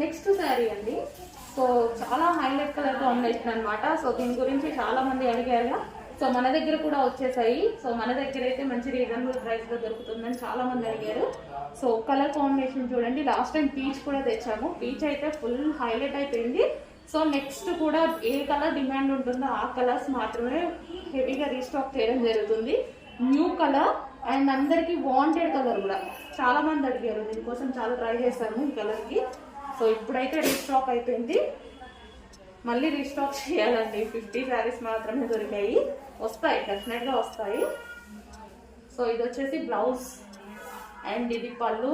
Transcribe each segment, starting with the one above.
Next sari అండి. So చాలా highlight colour combination అనమాట సో దీని గురించి చాలా మంది అడిగారు సో మన దగ్గర కూడా వచ్చేసాయి. సో మన దగ్గర అయితే మంచి రీజనబుల్ ప్రైస్లో దొరుకుతుందని చాలా మంది అడిగారు. సో కలర్ కాంబినేషన్ చూడండి. లాస్ట్ టైం పీచ్ కూడా తెచ్చాము. పీచ్ అయితే ఫుల్ హైలైట్ అయిపోయింది. సో నెక్స్ట్ కూడా ఏ కలర్ డిమాండ్ ఉంటుందో ఆ కలర్స్ మాత్రమే హెవీగా రీస్టాక్ చేయడం జరుగుతుంది. న్యూ కలర్ అండ్ అందరికీ వాంటెడ్ కలర్ కూడా. చాలా మంది అడిగారు. దీనికోసం చాలా ట్రై చేశాము ఈ కలర్కి సో ఇప్పుడైతే రీస్టాక్ అయిపోయింది. మళ్ళీ రీస్టాక్ చేయాలండి. ఫిఫ్టీ శారీస్ మాత్రమే దొరికాయి. వస్తాయి డెఫినెట్గా వస్తాయి. సో ఇది వచ్చేసి బ్లౌజ్ అండ్ ఇది పళ్ళు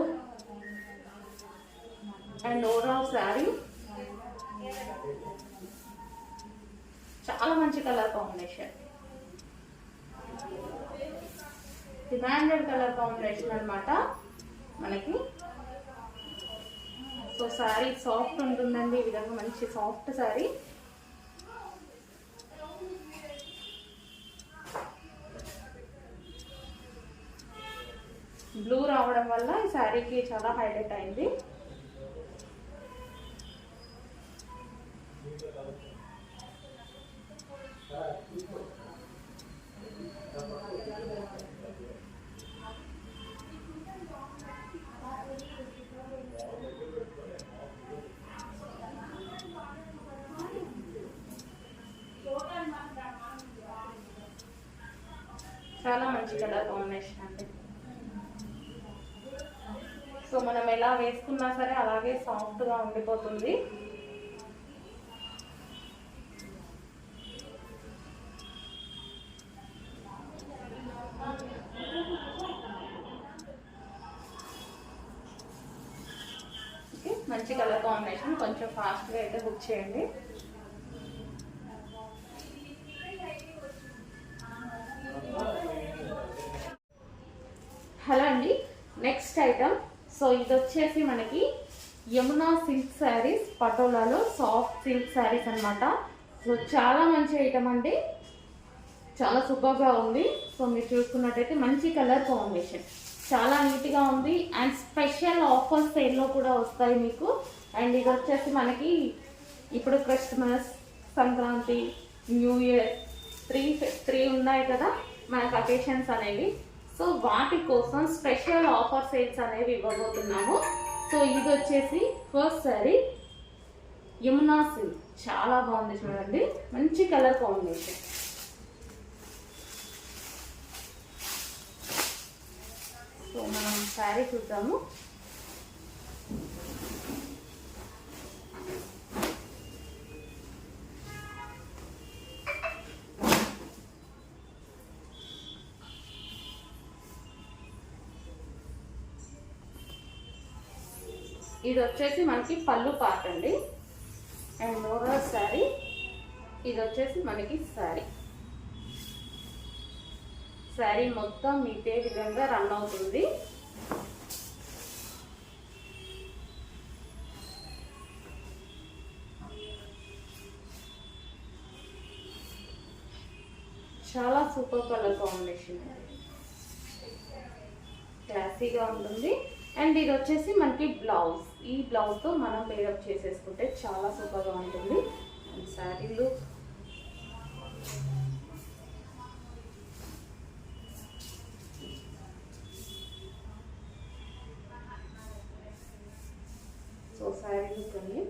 అండ్ ఓవరాల్ శారీ. చాలా మంచి colour combination. Demanded colour combination అనమాట మనకి. సో శారీ సాఫ్ట్ ఉంటుందండి. ఈ విధంగా మంచి సాఫ్ట్ శారీ బ్లూ రావడం వల్ల ఈ శారీకి చాలా హైలైట్ అయింది. చాలా మంచి కలర్ కాంబినేషన్ అండి. సో మనం ఎలా వేసుకున్నా సరే అలాగే సాఫ్ట్గా ఉండిపోతుంది. మంచి కలర్ కాంబినేషన్. కొంచెం ఫాస్ట్గా అయితే బుక్ చేయండి. నెక్స్ట్ ఐటమ్ సో ఇది వచ్చేసి మనకి యమునా సిల్క్ శారీస్ పటోలాలో సాఫ్ట్ సిల్క్ శారీస్ అన్నమాట. సో చాలా మంచి ఐటమ్ అండి. చాలా సూపర్గా ఉంది. సో మీరు చూసుకున్నట్టయితే మంచి కలర్ కాంబినేషన్ చాలా నీట్గా ఉంది. అండ్ స్పెషల్ ఆఫర్స్ సేల్లో కూడా వస్తాయి మీకు. అండ్ ఇది వచ్చేసి మనకి ఇప్పుడు Christmas Sankranti new year three three ఉన్నాయి కదా. మనకు అకేషన్స్ అనేవి. సో వాటి కోసం స్పెషల్ ఆఫర్ సేల్స్ అనేవి ఇవ్వబోతున్నాము. సో ఇది వచ్చేసి ఫస్ట్ సారీ యమునా సిల్క్. చాలా బాగుంది చూడండి. మంచి కలర్ కాంబినేషన్. సో మనం శారీ చూద్దాము. ఇది వచ్చేసి మనకి పళ్ళు పార్ట్ అండి. అండ్ ఓవరాల్ శారీ ఇది వచ్చేసి మనకి శారీ శారీ మొత్తం ఇదే విధంగా రన్ అవుతుంది. చాలా సూపర్ కలర్ కాంబినేషన్ క్లాసీగా ఉంటుంది. అండ్ ఇది వచ్చేసి మనకి బ్లౌజ్. ఈ బ్లౌజ్తో మనం మేడప్ చేసేసుకుంటే చాలా సూపర్గా ఉంటుంది. అండ్ శారీలు సో శారీలు కొన్ని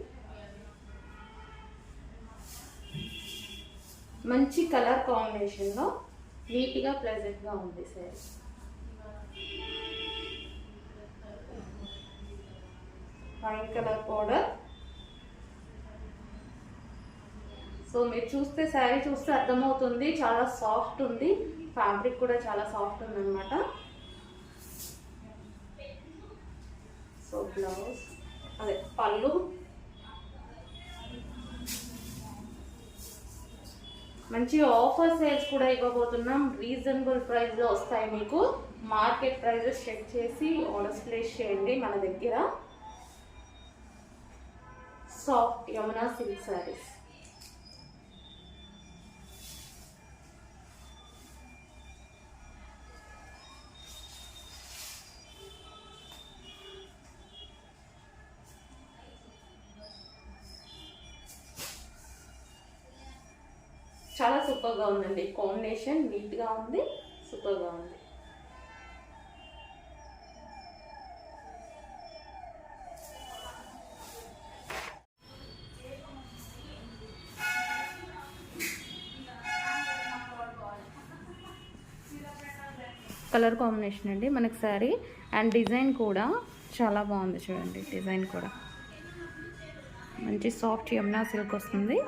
మంచి కలర్ కాంబినేషన్లో నీట్గా ప్లెజెంట్గా ఉంది sari white colour powder so మీరు చూస్తే శారీ చూస్తే అర్థమవుతుంది. చాలా సాఫ్ట్ ఉంది. ఫ్యాబ్రిక్ కూడా చాలా సాఫ్ట్ ఉంది అనమాట సో బ్లౌజ్ అదే పళ్ళు. మంచి ఆఫర్ సేల్స్ కూడా ఇవ్వబోతున్నాం. రీజనబుల్ ప్రైస్లో వస్తాయి మీకు. మార్కెట్ ప్రైజెస్ చెక్ చేసి ఆర్డర్స్ ప్లేస్ చేయండి మన దగ్గర. సాఫ్ట్ యమునా సిల్క్ శారీస్ చాలా సూపర్గా ఉందండి. కాంబినేషన్ నీట్గా ఉంది. సూపర్గా ఉంది. కలర్ కాంబినేషన్ అండి. మనకి శారీ అండ్ డిజైన్ కూడా చాలా బాగుంది చూడండి డిజైన్ కూడా. మంచి సాఫ్ట్ యమునా సిల్క్ వస్తుంది.